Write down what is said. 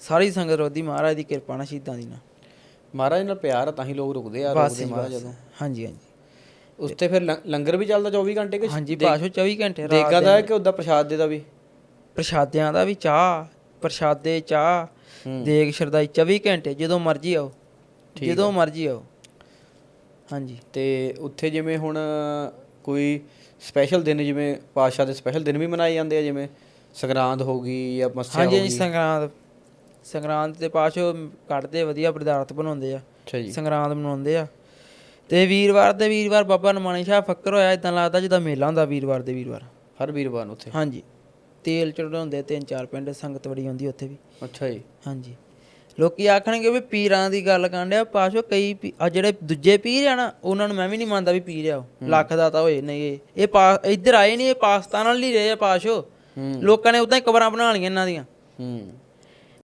ਸਾਰੀ ਸੰਗਤ ਰੋਦੀ ਮਹਾਰਾਜ ਦੀ ਕਿਰਪਾ ਨਾਲ ਸ਼ਹੀਦਾਂ ਦੀ ਨਾਲ। ਮਹਾਰਾਜ ਨਾਲ ਪਿਆਰ ਆ ਤਾਂ ਹੀ ਲੋਕ ਰੁਕਦੇ ਆ ਬਸ ਰੁਕਦੇ ਜੀ, ਮਹਾਰਾਜ ਬਸ। ਜਦੋਂ। ਹਾਂਜੀ ਹਾਂਜੀ। ਉੱਤੇ ਫਿਰ ਲੰ- ਲੰਗਰ ਵੀ ਚੱਲਦਾ 24 ਘੰਟੇ ਕਿ ਹਾਂਜੀ ਪਾਸ਼ੋ 24 ਘੰਟੇ ਰਾਤ ਦੇਗਾ ਦਾ ਹੈ ਕਿ ਉਹਦਾ ਪ੍ਰਸ਼ਾਦ ਦੇ ਦਾ ਵੀ। ਪ੍ਰਸ਼ਾਦਿਆਂ ਦਾ ਵੀ ਚਾਹ ਪ੍ਰਸ਼ਾਦੇ ਚਾਹ ਦੇਗ ਸ਼ਰਦਾਈ 24 ਘੰਟੇ ਜਦੋਂ ਮਰਜ਼ੀ ਆਓ। ਜਦੋਂ ਮਰਜ਼ੀ ਆਓ। ਹਾਂਜੀ। ਤੇ ਉੱਥੇ ਜਿਵੇਂ ਹੁਣ ਕੋਈ ਸਪੈਸ਼ਲ ਦਿਨ ਜਿਵੇਂ ਪਾਸ਼ਾ ਦੇ ਸਪੈਸ਼ਲ ਦਿਨ ਵੀ ਮਨਾਏ ਜਾਂਦੇ ਆ ਜਿਵੇਂ ਸੰਗਰਾਂਦ ਹੋ ਗਈ ਜਾਂ ਮੱਸਿਆ ਹਾਂਜੀ ਹੋ ਹਾਂਜੀ ਗਈ। ਸੰਗਰਾਂਦ ਸੰਗਰਾਂਦ ਤੇ ਪਾਸ਼ੋ ਕੱਢਦੇ ਵਧੀਆ ਪਦਾਰਥ ਬਣਾਉਂਦੇ ਆ। ਅੱਛਾ ਜੀ। ਸੰਗਰਾਂਦ ਮਨਾਉਂਦੇ ਆ। ਤੇ ਵੀਰਵਾਰ ਦੇ ਵੀਰਵਾਰ ਬਾਬਾ ਨਮਾਣੀ ਸ਼ਾਹ ਫੱਕਰ ਹੋਇਆ ਇਦਾਂ ਲੱਗਦਾ ਜਿੱਦਾਂ ਮੇਲਾ ਹੁੰਦਾ ਵੀਰਵਾਰ ਦੇ ਵੀਰਵਾਰ। ਹਰ ਵੀਰਵਾਰ ਨੂੰ ਉੱਥੇ? ਹਾਂਜੀ। ਤੇਲ ਚੜਾਉਂਦੇ ਤਿੰਨ ਚਾਰ ਪਿੰਡ ਸੰਗਤ ਬੜੀ ਆਉਂਦੀ ਉੱਥੇ ਵੀ। ਅੱਛਾ ਜੀ। ਹਾਂਜੀ। ਲੋਕੀ ਆਖਣਗੇ ਵੀ ਪੀਰਾਂ ਦੀ ਗੱਲ ਕਾਂਡਿਆ ਪਾਸ਼ੋ ਕਈ ਆ ਜਿਹੜੇ ਦੂਜੇ ਪੀਰ ਆ ਨਾ ਉਹਨਾਂ ਨੂੰ ਮੈਂ ਵੀ ਨਹੀਂ ਮੰਨਦਾ ਵੀ ਪੀਰ ਆ ਉਹ। ਲੱਖ ਦਾ ਤਾਂ ਹੋਏ ਨਹੀਂ ਇਹ ਇਹ ਇੱਧਰ ਆਏ ਨਹੀਂ ਇਹ ਪਾਕਿਸਤਾਨ ਹੀ ਰਹੇ ਆ ਪਾਸ਼ੋ। ਲੋਕਾਂ ਨੇ ਉਦਾਂ ਹੀ ਕਬਰਾਂ ਬਣਾ ਲਈਆਂ ਇਹਨਾਂ ਦੀਆਂ। ਹੂੰ।